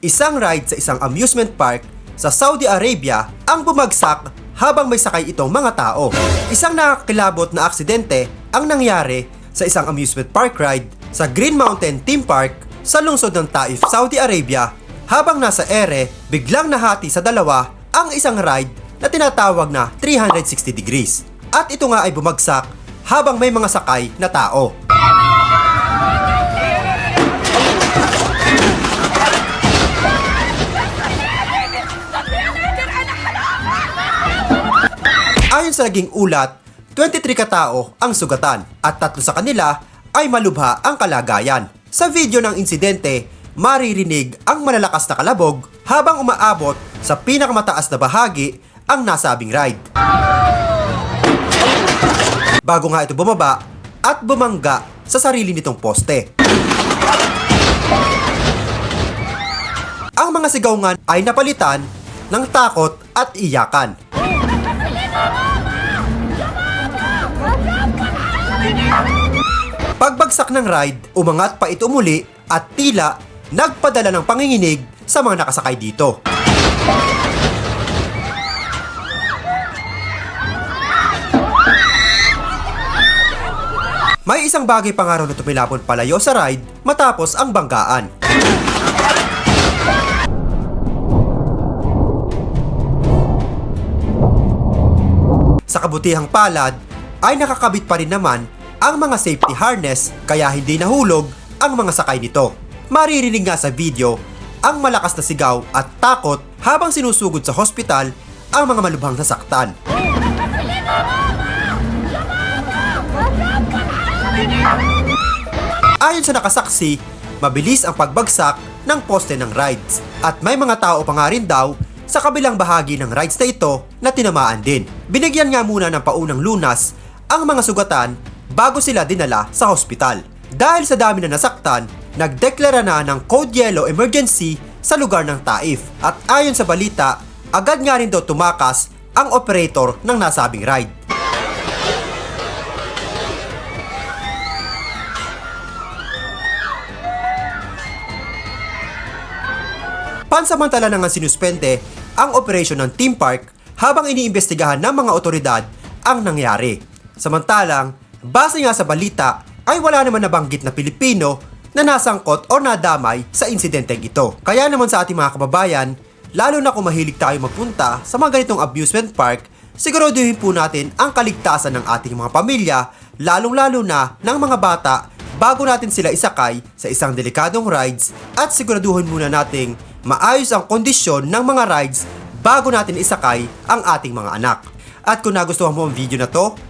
isang ride sa isang amusement park sa Saudi Arabia ang bumagsak habang may sakay itong mga tao. Isang nakakilabot na aksidente ang nangyari sa isang amusement park ride sa Green Mountain Theme Park sa lungsod ng Taif, Saudi Arabia. Habang nasa ere, biglang nahati sa dalawa ang isang ride na tinatawag na 360 degrees. At ito nga ay bumagsak habang may mga sakay na tao. Ayon sa naging ulat, 23 katao ang sugatan at tatlo sa kanila ay malubha ang kalagayan. Sa video ng insidente, maririnig ang malalakas na kalabog habang umaabot sa pinakamataas na bahagi ang nasabing ride. Bago nga ito bumaba at bumangga sa sarili nitong poste. Ang mga sigawngan ay napalitan ng takot at iyakan. Pagbagsak ng ride, umangat pa ito muli at tila nagpadala ng panginginig sa mga nakasakay dito. May isang bagay pa nga raw na tumilapon palayo sa ride matapos ang banggaan. Sa kabutihang palad ay nakakabit pa rin naman ang mga safety harness kaya hindi nahulog ang mga sakay nito. Maririnig nga sa video ang malakas na sigaw at takot habang sinusugod sa hospital ang mga malubhang nasaktan. Ayon sa nakasaksi, mabilis ang pagbagsak ng poste ng rides at may mga tao pa nga rin daw sa kabilang bahagi ng rides na ito na tinamaan din. Binigyan nga muna ng paunang lunas ang mga sugatan bago sila dinala sa hospital. Dahil sa dami na nasaktan, nagdeklara na ng Code Yellow Emergency sa lugar ng Taif at ayon sa balita, agad nga rin daw tumakas ang operator ng nasabing ride. Pansamantala na nga sinuspende ang operasyon ng theme park habang iniimbestigahan ng mga otoridad ang nangyari. Samantalang, base nga sa balita, ay wala naman nabanggit na Pilipino na nasangkot o nadamay sa insidenteng ito. Kaya naman sa ating mga kababayan, lalo na kung mahilig tayo magpunta sa mga ganitong amusement park, siguraduhin po natin ang kaligtasan ng ating mga pamilya, lalong-lalo na ng mga bata bago natin sila isakay sa isang delikadong rides at siguraduhin muna nating maayos ang kondisyon ng mga rides bago natin isakay ang ating mga anak. At kung nagustuhan mo ang video na to,